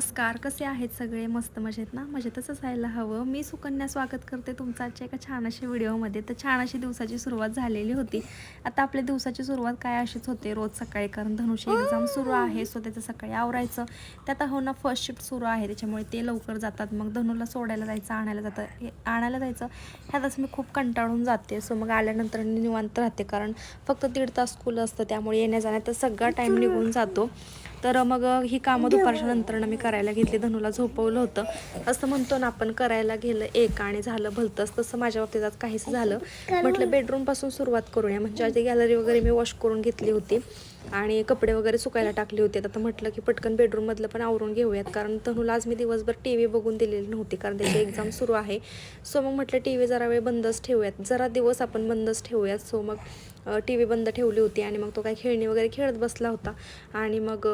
नमस्कार कसे आहेत सगळे? मस्त मजेत ना? मजेतच असायला हवं. मी सुकन्या स्वागत करते तुमचं आजच्या एका छान अशा व्हिडिओमध्ये. तर छान अशी दिवसाची सुरुवात झालेली होती. आता आपल्या दिवसाची सुरुवात काय अशीच होते रोज सकाळी कारण धनुषी एक्झाम सुरू आहे सो त्याचं सकाळी आवरायचं. त्यात हो ना फर्स्ट शिफ्ट सुरू आहे त्याच्यामुळे ते लवकर जातात. मग धनुला सोडायला जायचं आणायला जातं. आणायला जायचं. ह्यातच मी खूप कंटाळून जाते. सो मग आल्यानंतर मी निवांत राहते कारण फक्त दीड तास स्कूल असतं त्यामुळे येण्या जाण्यात सगळा टाईम निघून जातो. तर मग ही कामं दुपारच्या नंतर मी करायला घेतली. धनुला झोपवलं होतं. असं म्हणतो ना आपण करायला गेलं एक आणि झालं भलतंच. तसं माझ्या बाबतीत आज काहीच झालं. म्हटलं बेडरूमपासून सुरुवात करूया. म्हणजे आधी गॅलरी वगैरे मी वॉश करून घेतली होती. आणि कपडे वगैरे सुकायला टाकले होते. आता म्हटलं की पटकन बेडरूममधलं पण आवरून घेऊयात. कारण तनूला आज मी दिवसभर टी व्ही बघून दिलेली नव्हती. कारण त्याची एक्झाम सुरू आहे. सो मग म्हटलं टी व्ही जरा वेळ बंदच ठेवूयात. जरा दिवस आपण बंदच ठेवूयात. सो मग टी व्ही बंद ठेवली होती आणि मग तो काय खेळणी वगैरे खेळत बसला होता. आणि मग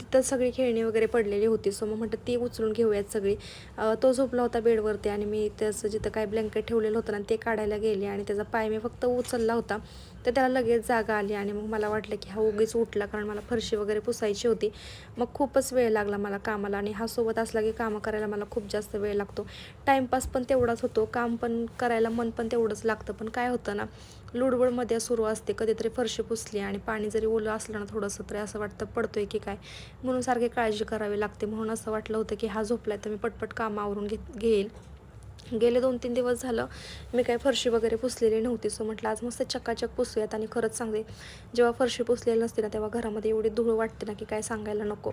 तिथं सगळी खेळणी वगैरे पडलेली होती. सो मग म्हटलं ती उचलून घेऊयात सगळी. तो झोपला होता बेडवरती आणि मी त्याचं जिथं काय ब्लँकेट ठेवलेलं होतं ना ते काढायला गेले आणि त्याचा पाय मी फक्त उचलला होता. तर त्याला लगेच जागा आली आणि मग मला वाटलं की हा उगीच उठला कारण मला फरशी वगैरे पुसायची होती. मग खूपच वेळ लागला मला कामाला आणि हा सोबत असला की कामं करायला मला खूप जास्त वेळ लागतो. टाईमपास पण तेवढाच होतो काम पण करायला मन पण तेवढंच लागतं पण काय होतं ना लुडबुडमध्ये सुरू असते कधीतरी फरशी पुसली आणि पाणी जरी ओलं असलं ना थोडंसं तरी असं वाटतं पडतोय की काय. म्हणून सारखी काळजी करावी लागते. म्हणून असं वाटलं होतं की हा झोपलाय तर मी पटपट कामावरून आवरून घे घेईल गेले दोन तीन दिवस झालं मी काही फरशी वगैरे पुसलेली नव्हती. सो म्हटलं आज मस्त चकाचक पुसूयात आणि खरंच सांगते जेव्हा फरशी पुसलेली नसते ना तेव्हा घरामध्ये एवढी धूळ वाटते ना की काय सांगायला नको.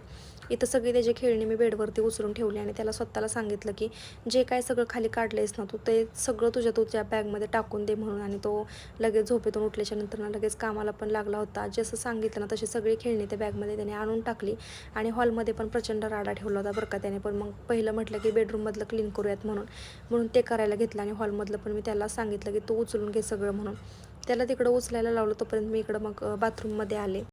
इथं सगळी त्याची खेळणी मी बेडवरती उचलून ठेवली आणि त्याला स्वतःला सांगितलं की जे काय सगळं खाली काढलंयस ना तू ते सगळं तुझ्या तुझ्या बॅगमध्ये टाकून दे म्हणून. आणि तो लगेच झोपेतून उठल्याच्या नंतर ना लगेच कामाला पण लागला होता. जसं सांगितलं ना तशी सगळी खेळणी त्या बॅगमध्ये त्याने आणून टाकली आणि हॉलमध्ये पण प्रचंड राडा ठेवला होता बरं का त्याने. पण मग पहिलं म्हटलं की बेडरूममधलं क्लीन करूयात म्हणून. म्हणून ते करायला घेतलं आणि हॉलमधलं पण मी त्याला सांगितलं की तू उचलून घे सगळं म्हणून. त्याला तिकडं उचलायला लावलं तोपर्यंत मी इकडं मग बाथरूममध्ये आले.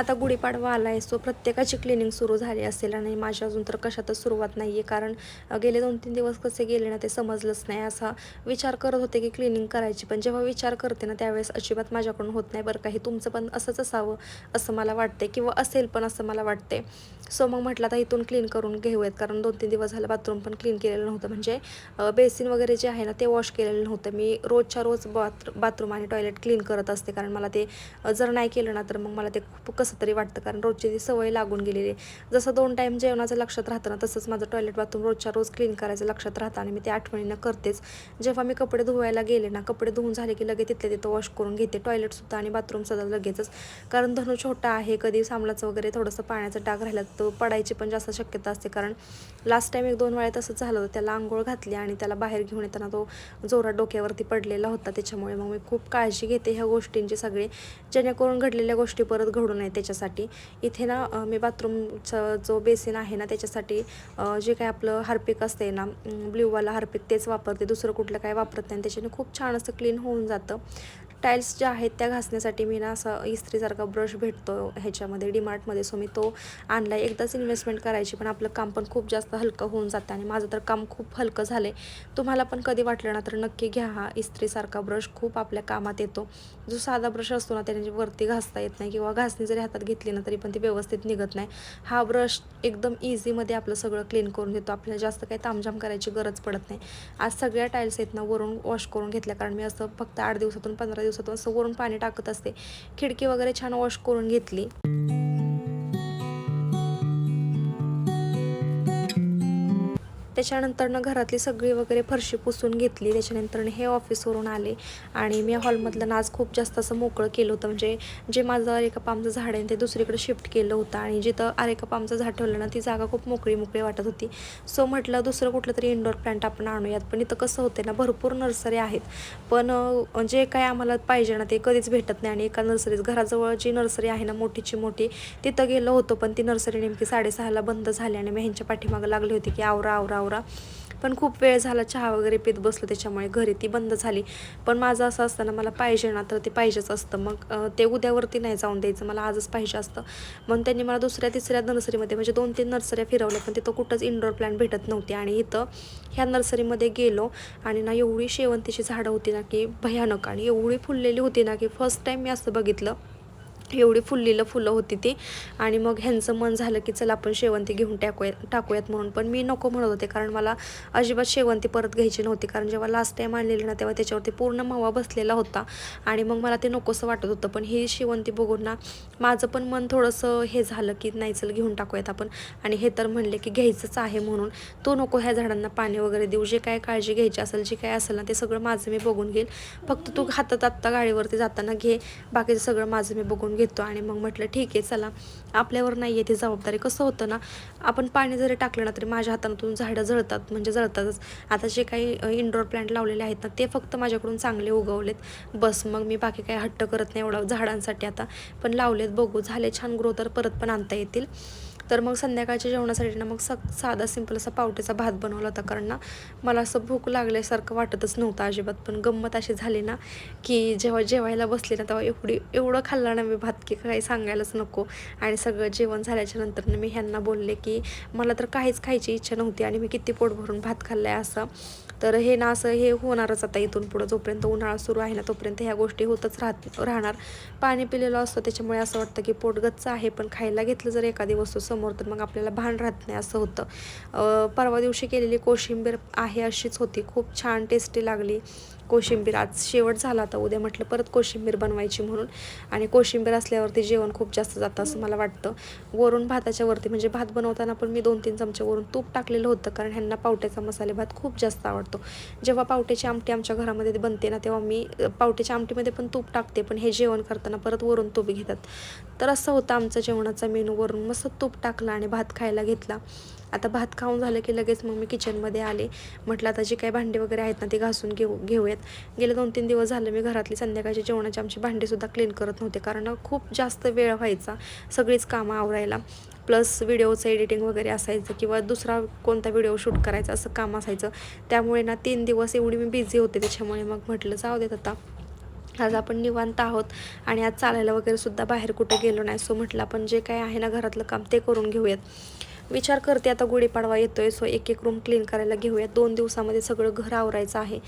आता गुढीपाडवा आला आहे सो प्रत्येकाची क्लिनिंग सुरू झाली असेल आणि माझी अजून तर कशातच सुरुवात नाही आहे कारण गेले दोन तीन दिवस कसे गेले ना ते समजलंच नाही. असा विचार करत होते की क्लिनिंग करायची पण जेव्हा विचार करते ना त्यावेळेस अजिबात माझ्याकडून होत नाही बरं काही तुमचं पण असंच असावं असं मला वाटते किंवा असेल पण असं मला वाटते सो मग म्हटलं आता इथून क्लीन करून घेऊयात कारण दोन तीन दिवस झालं बाथरूम पण क्लीन केलेलं नव्हतं. म्हणजे बेसिन वगैरे जे आहे ना ते वॉश केलेलं नव्हतं. मी रोजच्या रोज बाथ बाथरूम आणि टॉयलेट क्लीन करत असते कारण मला ते जर नाही केलं ना तर मग मला ते खूप कसं तरी वाटतं. कारण रोजची ती सवय लागून गेलेली आहे. जसं दोन टाईम जेवणाचं लक्षात राहतं ना तसंच माझं टॉयलेट बाथरूम रोजच्या रोज क्लीन करायचं लक्षात राहतं आणि मी ते आठवणीनं करतेच. जेव्हा मी कपडे धुवायला गेले ना कपडे धुवून झाले की लगेच तिथले तिथं वॉश करून घेते. टॉयलेटसुद्धा आणि बाथरूमसुद्धा लगेचच. कारण धनु छोटा आहे कधी सामलाचं वगैरे थोडंसं पाण्याचं डाग राहिला तर पडायची पण जास्त शक्यता असते. कारण लास्ट टाईम एक दोन वेळा तसंच झालं होतं. त्याला आंघोळ घातली आणि त्याला बाहेर घेऊन येताना तो जोरात डोक्यावरती पडलेला होता. त्याच्यामुळे मग मी खूप काळजी घेते ह्या गोष्टींची सगळी. जेणेकरून घडलेल्या गोष्टी परत घडून येते त्याच्यासाठी. इथे ना मी बाथरूमचा जो बेसिन आहे ना त्याच्यासाठी जे काय आपलं हार्पिक असते ना ब्ल्यूवाला हार्पिक तेच वापरते. दुसरं कुठलं काय वापरत नाही. त्याच्याने खूप छान असं क्लीन होऊन जातं. टाईल्स ज्या आहेत त्या घासण्यासाठी मी ना असं इस्त्रीसारखा ब्रश भेटतो ह्याच्यामध्ये डीमार्टमध्ये सो मी तो आणला एकदाच इन्व्हेस्टमेंट करायची पण आपलं काम पण खूप जास्त हलकं होऊन जातं आणि माझं तर काम खूप हलकं झालं आहे तुम्हाला पण कधी वाटलं ना तर नक्की घ्या हा इस्त्रीसारखा ब्रश खूप आपल्या कामात येतो. जो साधा ब्रश असतो ना त्याने वरती घासता येत नाही किंवा घासणी जरी हातात घेतली ना तरी पण ती व्यवस्थित निघत नाही. हा ब्रश एकदम इझीमध्ये आपलं सगळं क्लीन करून देतो. आपल्याला जास्त काही तामझाम करायची गरज पडत नाही. आज सगळ्या टाईल्स आहेत ना वरून वॉश करून घेतल्या. कारण मी असं फक्त आठ दिवसातून पंधरा दिवसातून असं वरून पाणी टाकत असते. खिडकी वगैरे छान वॉश करून घेतली. त्याच्यानंतरनं घरातली सगळी वगैरे फरशी पुसून घेतली. त्याच्यानंतरनं हे ऑफिसवरून आले. आणि मी हॉलमधलं नाच खूप जास्त असं मोकळं केलं होतं. म्हणजे जे माझं अरेका पामचं झाड आहे ते दुसरीकडे शिफ्ट केलं होतं. आणि जिथं अरेका पामचं झाड ठेवलं ना ती जागा खूप मोकळी मोकळी वाटत होती. सो म्हटलं दुसरं कुठलं तरी इंडोर प्लांट आपण आणूयात. पण इथं कसं होते ना भरपूर नर्सरी आहेत. पण जे काय आम्हाला पाहिजे ना ते कधीच भेटत नाही. आणि एका नर्सरीत घराजवळ जी नर्सरी आहे ना मोठीची मोठी तिथं गेलं होतो. पण ती नर्सरी नेमकी साडेसहाला बंद झाली. आणि मी ह्यांच्या पाठीमागं लागली होती की आवरा आवरा आवरा पण खूप वेळ झाला चहा वगैरे पित बसलो त्याच्यामुळे घरी ती बंद झाली. पण माझं असं असतं ना मला पाहिजे ना तर ते पाहिजेच असतं. मग ते उद्यावरती नाही जाऊन द्यायचं. मला आजच पाहिजे असतं. मग त्यांनी मला दुसऱ्या तिसऱ्या नर्सरीमध्ये म्हणजे दोन तीन नर्सऱ्या फिरवल्या पण तिथं कुठंच इनडोर प्लॅन भेटत नव्हती. आणि इथं ह्या नर्सरीमध्ये गेलो आणि ना एवढी शेवंतीची झाडं होती ना की भयानक. आणि एवढी फुललेली होती ना की फर्स्ट टाईम मी असं बघितलं. एवढी फुललेलं फुलं होती ती. आणि मग ह्यांचं मन झालं की चला आपण शेवंती घेऊन टाकूया टाकूयात म्हणून. पण मी नको म्हणत होते कारण मला अजिबात शेवंती परत घ्यायची नव्हती. कारण जेव्हा लास्ट टाईम आणलेली ना तेव्हा त्याच्यावरती पूर्ण मावा बसलेला होता. आणि मग मला ते नकोसं वाटत होतं. पण ही शेवंती बघून ना माझं पण मन थोडंसं हे झालं की नाही चल घेऊन टाकूयात आपण. आणि हे तर म्हणले की घ्यायचंच आहे म्हणून. तो नको ह्या झाडांना पाणी वगैरे देऊ. जे काय काळजी घ्यायची असेल जे काय असेल ना ते सगळं माझं मी बघून घेईल. फक्त तू हातात आत्ता गाडीवरती जाताना घे. बाकीचं सगळं माझं मी बघून घेतो आणि मग म्हटलं ठीक आहे चला. आपल्यावर नाही आहे ती जबाबदारी. कसं होतं ना आपण पाणी जरी टाकलं ना तरी माझ्या हातातून झाडं जळतात म्हणजे जळतातच. आता जे काही इनडोअर प्लांट लावलेले आहेत ना ते फक्त माझ्याकडून चांगले उगवलेत. बस मग मी बाकी काही हट्ट करत नाही एवढं झाडांसाठी आता. पण लावलेत बघू झाले छान ग्रो तर परत पण आणता येतील. तर मग संध्याकाळच्या जेवणासाठी ना मग स साधा सिंपल असा पावट्याचा भात बनवला होता. कारण ना मला असं भूक लागल्यासारखं वाटतच नव्हतं अजिबात. पण गंमत अशी झाली ना की जेव्हा जेवायला बसले ना तेव्हा एवढी एवढं खाल्ला ना मी भात की काही सांगायलाच नको. आणि सगळं जेवण झाल्याच्यानंतर मी ह्यांना बोलले की मला तर काहीच खायची इच्छा नव्हती आणि मी किती पोट भरून भात खाल्ला आहे असं. तर हे ना असं हे होणारच आता इथून पुढं. जोपर्यंत उन्हाळा सुरू आहे ना तोपर्यंत ह्या गोष्टी होतच राहत राहणार. पाणी पिलेलं असतं त्याच्यामुळे असं वाटतं की पोट गच्च आहे पण खायला घेतलं जर एखादी वस्तू समोर तर मग आपल्याला भान राहत नाही असं होतं. परवा दिवशी केलेली कोशिंबीर आहे अशीच होती. खूप छान टेस्टी लागली. कोशिंबीर. आज शेवट झाला होता उद्या म्हटलं परत कोशिंबीर बनवायची म्हणून. आणि कोशिंबीर असल्यावरती जेवण खूप जास्त जातं असं मला वाटतं. वरून भाताच्या वरती म्हणजे भात बनवताना पण मी दोन तीन चमचे वरून तूप टाकलेलं होतं कारण ह्यांना पावट्याचा मसाले भात खूप जास्त आवडतो. जेव्हा पावट्याची आमटी आमच्या घरामध्ये बनते ना तेव्हा मी पावट्याच्या आमटीमध्ये पण तूप टाकते पण हे जेवण करताना परत वरून तूप घेतात. तर असं होतं आमचं जेवणाचा मेनू वरून. मस्त तूप टाकला आणि भात खायला घेतला. आता भात खाऊन झालं की लगेच मग मी किचनमध्ये आले. म्हटलं आता जे काही भांडे वगैरे आहेत ना ते घासून घेऊ घेऊयात. गेले दोन तीन दिवस झालं मी घरातली संध्याकाळच्या जेवणाची आमची भांडीसुद्धा क्लीन करत नव्हते. कारण खूप जास्त वेळ व्हायचा सगळीच कामं आवरायला. प्लस व्हिडिओचं एडिटिंग वगैरे असायचं किंवा दुसरा कोणता व्हिडिओ शूट करायचा असं काम असायचं. त्यामुळे ना तीन दिवस एवढी मी बिझी होते. त्याच्यामुळे मग म्हटलं जाऊ देत आता. आज आपण निवांत आहोत आणि आज चालायला वगैरे सुद्धा बाहेर कुठं गेलो नाही. सो म्हटलं आपण जे काय आहे ना घरातलं काम ते करून घेऊयात. विचार करते आता गुढीपाडवा येतोय सो एक एक रूम क्लीन करायला घेऊया. दोन दिवसामध्ये सगळं घर आवरायचं आहे.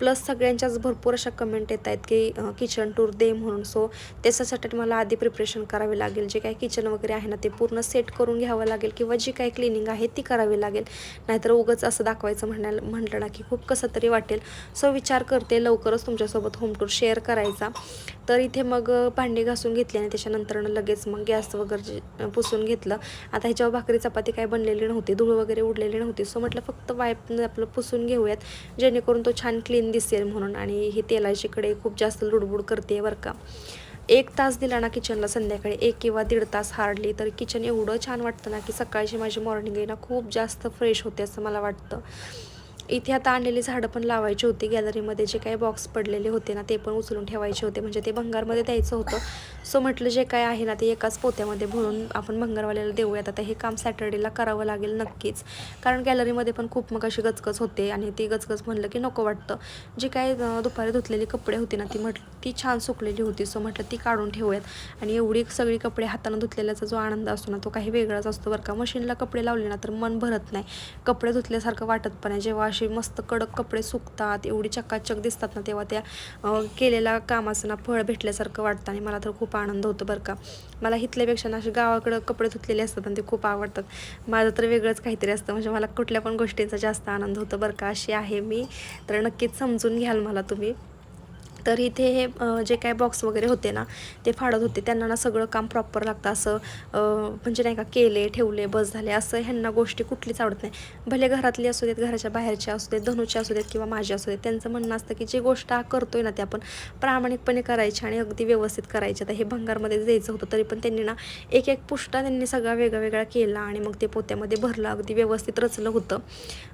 प्लस सगळ्यांच्याच भरपूर अशा कमेंट येत आहेत की किचन टूर दे म्हणून. सो त्याच्यासाठी मला आधी प्रिपरेशन करावी लागेल. जे काही किचन वगैरे आहे ना ते पूर्ण सेट करून घ्यावं लागेल किंवा जी काही क्लिनिंग आहे ती करावी लागेल. नाहीतर उगंच असं दाखवायचं म्हणायला म्हटलं ना की खूप कसं तरी वाटेल. सो विचार करते लवकरच तुमच्यासोबत होम टूर शेअर करायचा. तर इथे मग भांडे भांडी घासून घेतली आणि त्याच्यानंतर लगेच मग गॅस वगैरे जे, पुसून घेतलं. आता ह्याच्यावर भाकरी चपाती काय बनलेली नव्हती धूळ वगैरे उडलेली नव्हती. सो म्हटलं फक्त वाईप आपलं पुसून घेऊयात. जेणेकरून तो छान क्लीन दिसेल म्हणून आणि ही तेलाचीकडे खूप जास्त लुडबुड करते बरं का. एक तास दिला ना किचनला संध्याकाळी एक किंवा दीड तास हार्डली तर किचन एवढं छान वाटतं ना की सकाळची माझी मॉर्निंग आहे ना खूप जास्त फ्रेश होते असं मला वाटतं. इथे आता आणलेली झाडं पण लावायची होती. गॅलरीमध्ये जे काही बॉक्स पडलेले होते ना ते पण उचलून ठेवायचे होते. म्हणजे ते भंगारमध्ये द्यायचं होतं. सो म्हटलं जे काय आहे ना ते एकाच पोत्यामध्ये भरून आपण भंगारवाल्याला देऊयात. आता हे काम सॅटर्डेला करावं लागेल नक्कीच. कारण गॅलरीमध्ये पण खूप मग अशी गचगच होते आणि ती गचगच म्हणलं की नको वाटतं. जी काय दुपारी धुतलेली कपडे होती ना ती म्हटलं ती छान सुकलेली होती. सो म्हटलं ती काढून ठेवूयात. आणि एवढी सगळी कपडे हातानं धुतलेल्याचा जो आनंद असतो ना तो काही वेगळाच असतो बरं का. मशीनला कपडे लावले ना तर मन भरत नाही. कपडे धुतल्यासारखं वाटत पण आहे जेव्हा असे मस्त कडक कपडे सुकतात एवढी चकाचक दिसतात ना तेव्हा त्या केलेल्या कामाचं ना फळ भेटल्यासारखं वाटतं आणि मला तर खूप आनंद होतो बरं का. मला इथल्यापेक्षा ना असे गावाकडं कपडे धुतलेले असतात आणि ते खूप आवडतात. माझं तर वेगळंच काहीतरी असतं म्हणजे मला कुठल्या पण गोष्टींचा जास्त आनंद होतो बरं का अशी आहे मी. तर नक्कीच समजून घ्याल मला तुम्ही. तर इथे हे जे काय बॉक्स वगैरे होते ना ते फाडत होते. त्यांना ना सगळं काम प्रॉपर लागतं. असं म्हणजे नाही का केले ठेवले बस झाले असं ह्यांना गोष्टी कुठलीच आवडत नाही. भले घरातली असू देत घराच्या बाहेरच्या असू देत धनुचे असू देत किंवा माझे असू देत त्यांचं म्हणणं असतं की जी गोष्ट हा करतोय ना ते आपण प्रामाणिकपणे करायची आणि अगदी व्यवस्थित करायची. आता हे भंगारमध्ये द्यायचं होतं तरी पण त्यांनी ना एक एक पुष्टा त्यांनी सगळा वेगळा वेगळा केला आणि मग ते पोत्यामध्ये भरलं अगदी व्यवस्थित रचलं होतं.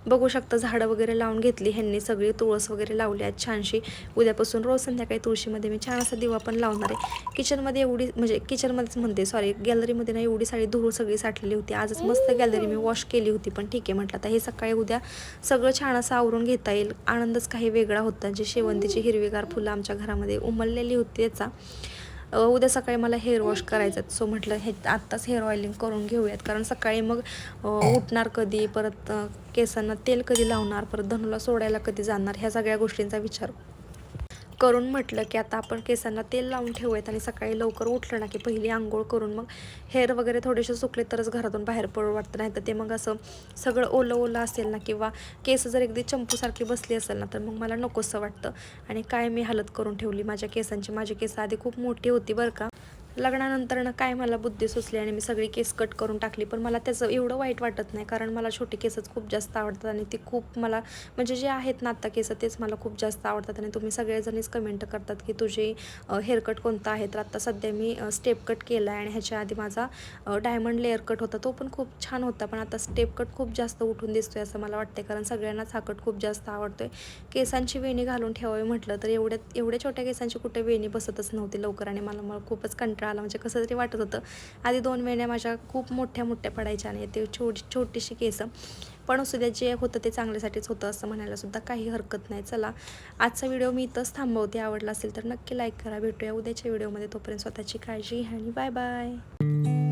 बघू शकता झाडं वगैरे लावून घेतली ह्यांनी सगळी तुळस वगैरे लावली आहेत छानशी. उद्यापासून रोज रोज संध्याकाळी तुळशीमध्ये मी छान असा दिवा पण लावणार आहे. किचनमध्ये एवढी म्हणजे किचनमध्येच म्हणते सॉरी गॅलरीमध्ये ना एवढी सारी धूळ सगळी साठलेली होती. आजच मस्त गॅलरी मी वॉश केली होती पण ठीक आहे म्हटलं आता हे सकाळी उद्या सगळं छान असं आवरून घेता येईल. आनंदच काही वेगळा होता. जे शेवंतीची हिरवीगार फुलं आमच्या घरामध्ये उमललेली होती त्याचा. उद्या सकाळी मला हेअर वॉश करायचं सो म्हटलं हे आत्ताच हेअर ऑइलिंग करून घेऊयात. कारण सकाळी मग उठणार कधी परत केसांना तेल कधी लावणार परत धनुला सोडायला कधी जाणार ह्या सगळ्या गोष्टींचा विचार. करून म्हटलं की आता आपण केसांना तेल लावून ठेवूयात आणि सकाळी लवकर उठलं ना की पहिली आंघोळ करून मग हेअर वगैरे थोडेसे सुकले तरच घरातून बाहेर पडू वाटतं. नाही तर ते मग असं सगळं ओलं ओलं असेल ना किंवा केस जर अगदी चंपूसारखी बसली असेल ना तर मग मला नकोसं वाटतं. आणि काय मी हालत करून ठेवली? माझ्या केसांची माझी केस आधी खूप मोठी होती बरं का. लग्नानंतर ना काय मला बुद्धी सुचली आणि मी सगळी केस कट करून टाकली पण मला त्याचं एवढं वाईट वाटत नाही कारण मला छोटे केसच खूप जास्त आवडतात आणि ती खूप मला म्हणजे जे आहेत ना आत्ता केस तेच मला खूप जास्त आवडतात आणि तुम्ही सगळेजणीच कमेंट करतात की तुझे हेअरकट कोणता आहे? तर आत्ता सध्या मी स्टेप कट केला आहे आणि ह्याच्या आधी माझा डायमंड लेअर कट होता तो पण खूप छान होता पण आता स्टेप कट खूप जास्त उठून दिसतोय असं मला वाटते कारण सगळ्यांनाच हा कट खूप जास्त आवडतोय. केसांची वेणी घालून ठेवावी म्हटलं तर एवढ्या एवढ्या छोट्या केसांची कुठे वेणी बसतच नव्हती लवकर आणि मला मला खूपच कंटाळा आला. म्हणजे कसं तरी वाटत होतं. आधी दोन महिन्या माझ्या खूप मोठ्या मोठ्या पडायच्या आणि ते छोटी छोटीशी केसं. पण असू द्या जे होतं ते चांगल्यासाठीच होतं असं म्हणायलासुद्धा काही हरकत नाही. चला आजचा व्हिडिओ मी इथंच थांबवते. आवडला असेल तर नक्की लाईक करा. भेटूया उद्याच्या व्हिडिओमध्ये. तोपर्यंत स्वतःची काळजी आणि बाय बाय.